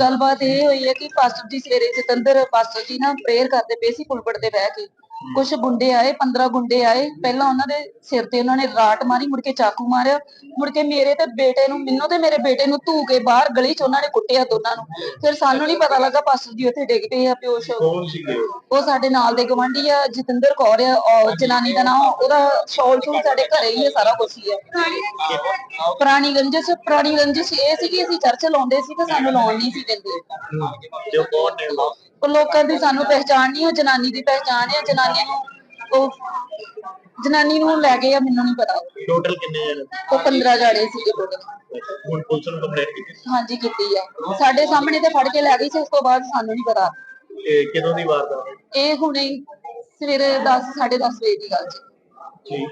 ਗੱਲਬਾਤ ਇਹ ਹੋਈ ਹੈ ਕਿ ਪਾਸਟਰ ਜੀ ਸਵੇਰੇ ਜਤਿੰਦਰ ਪਾਸਟਰ ਜੀ ਨਾ ਪ੍ਰੇਅਰ ਕਰਦੇ ਪਏ ਸੀ ਪੁਲਪਟ ਤੇ ਬਹਿ ਕੇ। ਕੁਝ ਗੁੰਡੇ ਆਏ 15 ਗੁੰਡੇ ਆਏ। ਪਹਿਲਾਂ ਉਹਨਾਂ ਦੇ ਸਿਰ ਤੇ ਉਹਨਾਂ ਨੇ ਰਾਟ ਮਾਰੀ ਮੁੜ ਕੇ ਚਾਕੂ ਮਾਰਿਆ। ਮੁੜ ਕੇ ਮੇਰੇ ਤੇ ਬੇਟੇ ਨੂੰ ਮੈਨੂੰ ਤੇ ਮੇਰੇ ਬੇਟੇ ਨੂੰ ਧੂ ਕੇ ਬਾਹਰ ਗਲੀ 'ਚ ਉਹਨਾਂ ਨੇ ਕੁੱਟਿਆ ਦੋਨਾਂ ਨੂੰ। ਫਿਰ ਸਾਨੂੰ ਨਹੀਂ ਪਤਾ ਲੱਗਾ ਪਾਸਟਰ ਜੀ ਉੱਥੇ ਡਿੱਗ ਪਏ ਆ ਪਿਓਸ਼ ਕੌਣ ਸੀਗੇ? ਉਹ? ਉਹ ਸਾਡੇ ਨਾਲ ਦੇ ਗਵੰਡੀ ਆ ਜਤਿੰਦਰ ਕੌਰ ਆ ਔਰ ਜਨਾਨੀ ਦਾ ਨਾਮ ਉਹਦਾ ਸ਼ੌਲ ਸ਼ੂਲ ਸਾਡੇ ਘਰੇ ਹੀ ਹੈ ਸਾਰਾ ਕੁਝ ਹੀ ਹੈ ਪੁਰਾਣੀ ਰੰਜਿਸ਼ ਪੁਰਾਣੀ ਰੰਜਿਸ਼ ਇਹ ਸੀ ਕਿ ਅਸੀਂ ਚਰਚ ਲਾਉਂਦੇ ਸੀ ਤੇ ਸਾਨੂੰ ਲਾਉਣ ਨਹੀਂ ਸੀ ਦਿੰਦੇ। ਉਹ ਕੌਣ ਨੇ? ਉਹ? ਲੋਕਾਂ ਦੀ ਸਾਨੂੰ ਪਹਿਚਾਣ ਨਹੀਂ ਉਹ ਜਨਾਨੀ ਦੀ ਪਹਿਚਾਣ ਹੈ ਜਨਾਨੀ ਨੂੰ ਉਹ ਜਨਾਨੀ ਨੂੰ ਲੈ ਗਏ ਆ ਮੈਨੂੰ ਨਹੀਂ ਪਤਾ। ਟੋਟਲ ਕਿੰਨੇ ਜਣੇ? ਉਹ 15 ਜਾੜੇ ਸੀਗੇ ਟੋਟਲ ਹੁਣ ਪੁਲਿਸ ਨੂੰ ਕੰਪਲੇਂਟ ਕੀਤੀ? ਹਾਂਜੀ ਕੀਤੀ ਆ। ਸਾਡੇ ਸਾਹਮਣੇ ਤੇ ਫੜ ਕੇ ਲੈ ਗਈ ਸੀ ਉਸ ਤੋਂ ਬਾਅਦ ਸਾਨੂੰ ਨਹੀਂ ਪਤਾ। ਇਹ ਕਿਦੋਂ ਦੀ ਵਾਰਦਾਤ ਹੈ? ਇਹ ਹੁਣੇ ਹੀ ਸਵੇਰੇ 10 10:30 ਵਜੇ ਦੀ ਗੱਲ ਜੀ।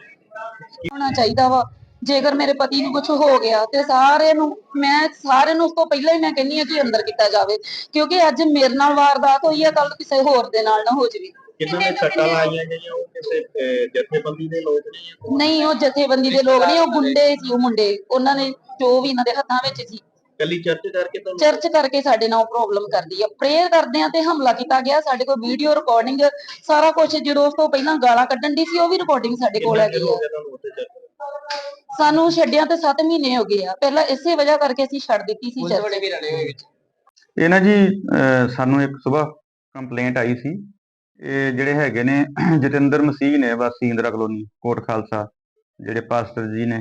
ਹੋਣਾ ਚਾਹੀਦਾ ਵਾ। ਜੇਕਰ ਮੇਰੇ ਪਤੀ ਨੂੰ ਕੁਝ ਹੋ ਗਿਆ ਤੇ ਸਾਰੇ ਨੂੰ ਮੈਂ ਸਾਰੇ ਨੂੰ ਉਸ ਤੋਂ ਪਹਿਲਾਂ ਹੀ ਮੈਂ ਕਹਿੰਨੀ ਆ ਕਿ ਅੰਦਰ ਕੀਤਾ ਜਾਵੇ ਕਿਉਂਕਿ ਅੱਜ ਮੇਰੇ ਨਾਲ ਵਾਰਦਾਤ ਹੋਈ ਆ ਕੱਲ ਕਿਸੇ ਹੋਰ ਦੇ ਨਾਲ ਨਾ ਹੋ ਜਾਵੇ। ਕਿੰਨਾਂ ਨੇ ਸੱਟਾਂ ਲਾਈਆਂ ਗਈਆਂ? ਉਹ ਕਿਸੇ ਜਥੇਬੰਦੀ ਦੇ ਲੋਕ ਨੇ ਜਾਂ ਕੌਣ? ਨਹੀਂ ਉਹ ਜਥੇਬੰਦੀ ਦੇ ਲੋਕ ਨਹੀਂ ਉਹ ਗੁੰਡੇ ਸੀ ਉਹ ਮੁੰਡੇ। ਉਹਨਾਂ ਨੇ ਜੋ ਵੀ ਇਹਨਾਂ ਦੇ ਹੱਥਾਂ ਵਿੱਚ ਸੀ। ਕੱਲੀ ਚਰਚ ਕਰਕੇ ਤੁਹਾਨੂੰ ਚਰਚ ਕਰਕੇ ਸਾਡੇ ਨਾਲ ਪ੍ਰੋਬਲਮ ਕਰਦੀ ਆ। ਪ੍ਰੇਅਰ ਕਰਦੇ ਆ ਤੇ ਹਮਲਾ ਕੀਤਾ ਗਿਆ। ਸਾਡੇ ਕੋਲ ਵੀਡੀਓ ਰਿਕਾਰਡਿੰਗ ਸਾਰਾ ਕੁਝ ਜਦੋਂ ਉਸ ਤੋਂ ਪਹਿਲਾਂ ਗਾਲਾਂ ਕੱਢਣ ਦੀ ਸੀ ਉਹ ਵੀ ਰਿਕਾਰਡਿੰਗ ਸਾਡੇ ਕੋਲ ਹੈਗੀ ਹੋ ਆ। ਸਾਨੂੰ ਛੱਡਿਆਂ ਤੇ 7 ਮਹੀਨੇ ਹੋ ਗਏ ਆ। ਪਹਿਲਾਂ ਇਸੇ ਵਜ੍ਹਾ ਕਰਕੇ ਅਸੀਂ ਛੱਡ ਦਿੱਤੀ ਸੀ ਇਹ ਨਾ ਜੀ ਅਹ ਸਾਨੂੰ ਇੱਕ ਸਵੇਰ ਕੰਪਲੇਂਟ ਆਈ ਸੀ। ਇਹ ਜਿਹੜੇ ਹੈਗੇ ਨੇ ਜਤਿੰਦਰ ਮਸੀਹ ਨੇ ਵਾਸੀ ਇੰਦਰਾ ਕਲੋਨੀ ਕੋਟ ਖਾਲਸਾ ਜਿਹੜੇ ਪਾਸਟਰ ਜੀ ਨੇ।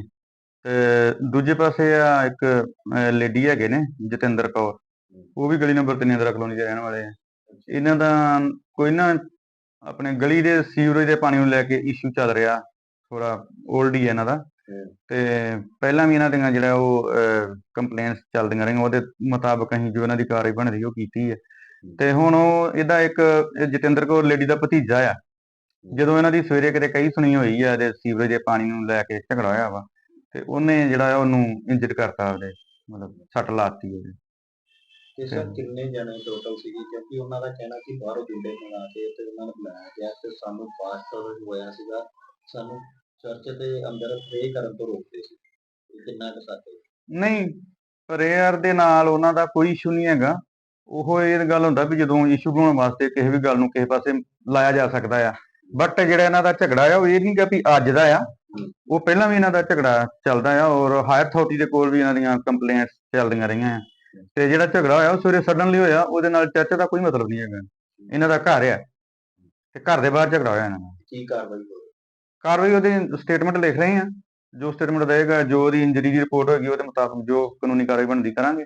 ਤੇ ਦੂਜੇ ਪਾਸੇ ਆ ਇੱਕ ਲੇਡੀ ਹੈਗੇ ਨੇ ਜਤਿੰਦਰ ਕੌਰ। ਉਹ ਵੀ ਗਲੀ ਨੰਬਰ 3 ਇੰਦਰਾ ਕਲੋਨੀ ਦੇ ਰਹਿਣ ਵਾਲੇ ਆ। ਇਹਨਾਂ ਦਾ ਕੋਈ ਨਾ ਆਪਣੇ ਗਲੀ ਦੇ ਸੀਵਰੇਜ ਦੇ ਪਾਣੀ ਨੂੰ ਲੈ ਕੇ ਇਸ਼ੂ ਚੱਲ ਰਿਹਾ। ਥੋੜਾ 올ਡ ਹੀ ਹੈ ਇਹਨਾਂ ਦਾ। ਤੇ ਪਹਿਲਾਂ ਵੀ ਇਹਨਾਂ ਦੀਆਂ ਜਿਹੜਾ ਉਹ ਕੰਪਲੇਂਟਸ ਚੱਲਦੀਆਂ ਰਹੀਆਂ, ਉਹਦੇ ਮੁਤਾਬਕ ਅਸੀਂ ਜੋ ਇਹਨਾਂ ਦੀ ਕਾਰਵਾਈ ਬਣਦੀ ਉਹ ਕੀਤੀ ਹੈ। ਤੇ ਹੁਣ ਉਹ ਇਹਦਾ ਇੱਕ ਜਤਿੰਦਰ ਕੌਰ ਲੇਡੀ ਦਾ ਭਤੀਜਾ ਆ। ਜਦੋਂ ਇਹਨਾਂ ਦੀ ਸਵੇਰੇ ਕਿਤੇ ਕਈ ਸੁਣੀ ਹੋਈ ਆ, ਇਹਦੇ ਸੀਵਰੇਜ ਦੇ ਪਾਣੀ ਨੂੰ ਲੈ ਕੇ ਝਗੜਾ ਹੋਇਆ ਵਾ, ਤੇ ਉਹਨੇ ਜਿਹੜਾ ਉਹਨੂੰ ਇੰਜਰਡ ਕਰਤਾ ਉਹਦੇ, ਮਤਲਬ ਸੱਟ ਲਾਤੀ ਉਹਦੇ। ਤੇ ਸਰ ਕਿੰਨੇ ਜਣੇ ਟੋਟਲ ਸੀਗੇ? ਕਿਉਂਕਿ ਉਹਨਾਂ ਦਾ ਕਹਿਣਾ ਕਿ ਬਾਹਰੋਂ ਗੁੰਡੇ ਮੰਗਾ ਕੇ ਤੇ ਉਹਨਾਂ ਨੂੰ ਬੁਲਾਇਆ ਗਿਆ ਤੇ ਸਾਨੂੰ ਪਾਸਟਰ ਹੋਇਆ ਸੀਗਾ। ਸਾਨੂੰ ਚਰਚ ਦੇ ਅੰਦਰ ਪ੍ਰੇ ਕਰਨ ਤੋਂ ਰੋਕਦੇ ਸੀ। ਇਹ ਕਿੰਨਾ ਕੁ ਸੱਚ ਹੈ। ਨਹੀਂ ਪ੍ਰੇਅਰ ਦੇ ਨਾਲ ਉਹਨਾਂ ਦਾ ਕੋਈ ਇਸ਼ੂ ਨਹੀਂ ਹੈਗਾ। ਉਹ ਇਹ ਗੱਲ ਹੁੰਦਾ ਵੀ ਜਦੋਂ ਇਸ਼ੂ ਬਣਾਉਣ ਵਾਸਤੇ ਕਿਸੇ ਵੀ ਗੱਲ ਨੂੰ ਕਿਸੇ ਪਾਸੇ ਲਾਇਆ ਜਾ ਸਕਦਾ ਆ। ਬਟ ਜਿਹੜਾ ਇਹਨਾਂ ਦਾ ਝਗੜਾ ਆ ਉਹ ਇਹ ਨਹੀਂ ਗਾ ਵੀ ਅੱਜ ਦਾ ਆ। ਉਹ ਪਹਿਲਾਂ ਵੀ ਇਹਨਾਂ ਦਾ ਝਗੜਾ ਚੱਲਦਾ ਆ ਔਰ ਹਾਇਰ ਅਥਾਰਟੀ ਦੇ ਕੋਲ ਵੀ ਇਹਨਾਂ ਦੀਆਂ ਕੰਪਲੇਂਟਸ ਚੱਲਦੀਆਂ ਰਹੀਆਂ ਆ। ਤੇ ਜਿਹੜਾ ਝਗੜਾ ਹੋਇਆ ਉਹ ਸਵੇਰੇ ਸਡਨਲੀ ਹੋਇਆ ਉਹਦੇ ਨਾਲ ਚਰਚ ਦਾ ਕੋਈ ਮਤਲਬ ਨਹੀਂ ਹੈਗਾ। ਇਹਨਾਂ ਦਾ ਘਰ ਆ। ਤੇ ਘਰ ਦੇ ਬਾਹਰ ਝਗੜਾ ਹੋਇਆ ਇਹਨਾਂ ਦਾ। ਕੀ ਕਾਰਵਾਈ ਹੋਈ ਕਾਰਵਾਈ ਉਹਦੇ ਸਟੇਟਮੈਂਟ ਲਿਖ ਰਹੇ ਹਾਂ। ਜੋ ਸਟੇਟਮੈਂਟ ਰਹੇਗਾ, ਜੋ ਉਹਦੀ ਇੰਜਰੀ ਦੀ ਰਿਪੋਰਟ ਹੋਏਗੀ, ਉਹਦੇ ਮੁਤਾਬਕ ਜੋ ਕਾਨੂੰਨੀ ਕਾਰਵਾਈ ਬਣਦੀ ਕਰਾਂਗੇ।